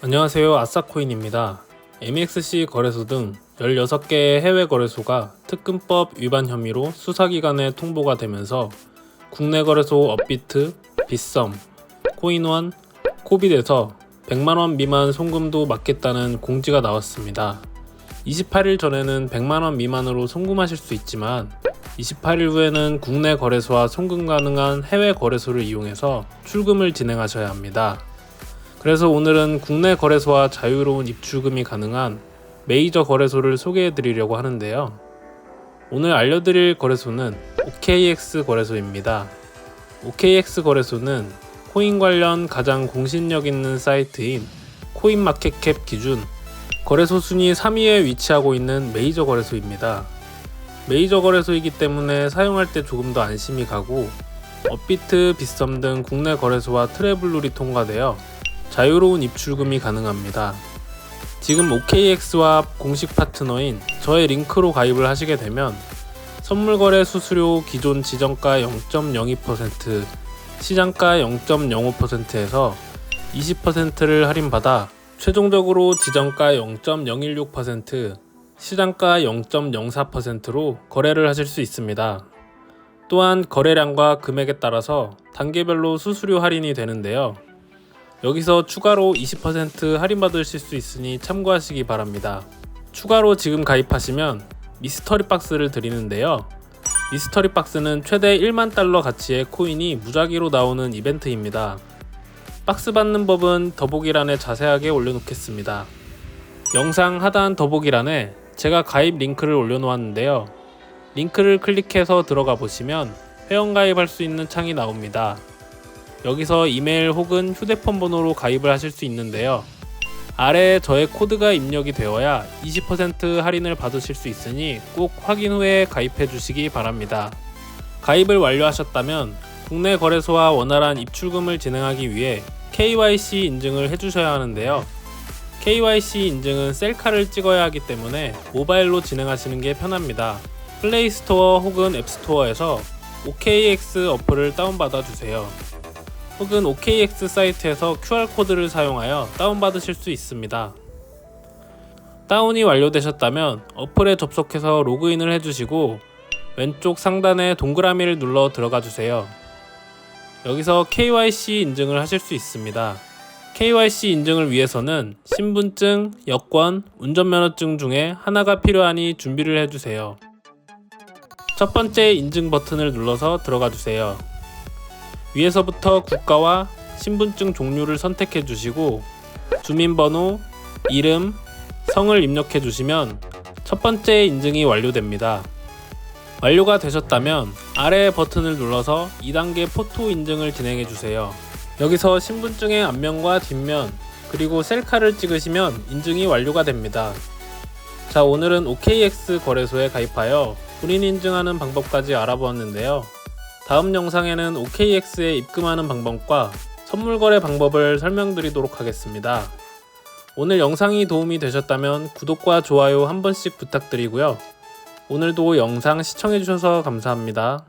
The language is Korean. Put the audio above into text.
안녕하세요. 아싸코인입니다. MXC 거래소 등 16개의 해외 거래소가 특근법 위반 혐의로 수사기관에 통보가 되면서 국내 거래소 업비트, 빗썸, 코인원, 코빗에서 100만원 미만 송금도 막겠다는 공지가 나왔습니다. 28일 전에는 100만원 미만으로 송금하실 수 있지만 28일 후에는 국내 거래소와 송금 가능한 해외 거래소를 이용해서 출금을 진행하셔야 합니다. 그래서 오늘은 국내 거래소와 자유로운 입출금이 가능한 메이저 거래소를 소개해 드리려고 하는데요. 오늘 알려드릴 거래소는 OKX 거래소입니다. OKX 거래소는 코인 관련 가장 공신력 있는 사이트인 코인마켓캡 기준 거래소 순위 3위에 위치하고 있는 메이저 거래소입니다. 메이저 거래소이기 때문에 사용할 때 조금 더 안심이 가고 업비트, 빗썸 등 국내 거래소와 트래블룰이 통과되어 자유로운 입출금이 가능합니다. 지금 OKX와 공식 파트너인 저의 링크로 가입을 하시게 되면 선물 거래 수수료 기존 지정가 0.02%, 시장가 0.05%에서 20%를 할인받아 최종적으로 지정가 0.016%, 시장가 0.04%로 거래를 하실 수 있습니다. 또한 거래량과 금액에 따라서 단계별로 수수료 할인이 되는데요. 여기서 추가로 20% 할인받으실 수 있으니 참고하시기 바랍니다. 추가로 지금 가입하시면 미스터리 박스를 드리는데요. 미스터리 박스는 최대 1만 달러 가치의 코인이 무작위로 나오는 이벤트입니다. 박스 받는 법은 더보기란에 자세하게 올려놓겠습니다. 영상 하단 더보기란에 제가 가입 링크를 올려놓았는데요. 링크를 클릭해서 들어가 보시면 회원 가입할 수 있는 창이 나옵니다. 여기서 이메일 혹은 휴대폰 번호로 가입을 하실 수 있는데요. 아래에 저의 코드가 입력이 되어야 20% 할인을 받으실 수 있으니 꼭 확인 후에 가입해 주시기 바랍니다. 가입을 완료하셨다면 국내 거래소와 원활한 입출금을 진행하기 위해 KYC 인증을 해주셔야 하는데요. KYC 인증은 셀카를 찍어야 하기 때문에 모바일로 진행하시는 게 편합니다. 플레이스토어 혹은 앱스토어에서 OKX 어플을 다운받아 주세요. 혹은 OKX 사이트에서 QR코드를 사용하여 다운받으실 수 있습니다. 다운이 완료되셨다면 어플에 접속해서 로그인을 해주시고 왼쪽 상단에 동그라미를 눌러 들어가 주세요. 여기서 KYC 인증을 하실 수 있습니다. KYC 인증을 위해서는 신분증, 여권, 운전면허증 중에 하나가 필요하니 준비를 해주세요. 첫 번째 인증 버튼을 눌러서 들어가 주세요. 위에서부터 국가와 신분증 종류를 선택해 주시고 주민번호, 이름, 성을 입력해 주시면 첫 번째 인증이 완료됩니다. 완료가 되셨다면 아래 버튼을 눌러서 2단계 포토 인증을 진행해 주세요. 여기서 신분증의 앞면과 뒷면 그리고 셀카를 찍으시면 인증이 완료가 됩니다. 자 오늘은 OKX 거래소에 가입하여 본인 인증하는 방법까지 알아보았는데요. 다음 영상에는 OKX에 입금하는 방법과 선물 거래 방법을 설명드리도록 하겠습니다. 오늘 영상이 도움이 되셨다면 구독과 좋아요 한 번씩 부탁드리고요. 오늘도 영상 시청해주셔서 감사합니다.